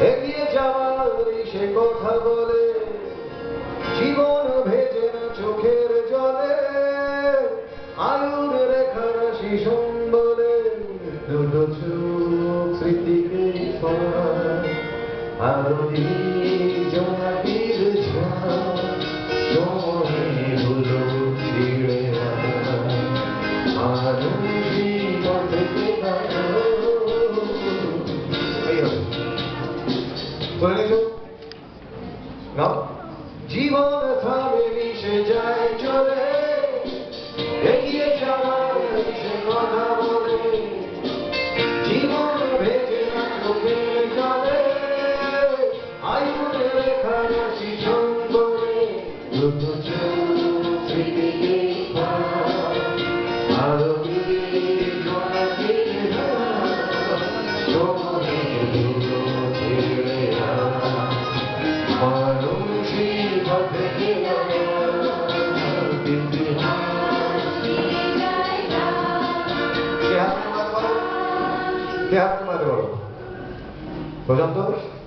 এগিয়ে যাওয়ার সে কথা বলে, জীবন ভেজে না চোখের জলে আয়ুর রেখার শিশু বলে দুটো চোখ স্মৃতিকে আরও বলে নিছো গাও জীবন থামে মিশে যায়, চলে। এগিয়ে যাওয়ার সে কথা বলে। জীবন ভেজে চোখের জলে আয়ুরে রেখা রাশি সুন্দরে দুটো চোখ স্মৃতিকে আরও Lihat rumah baru. Bosan tuh?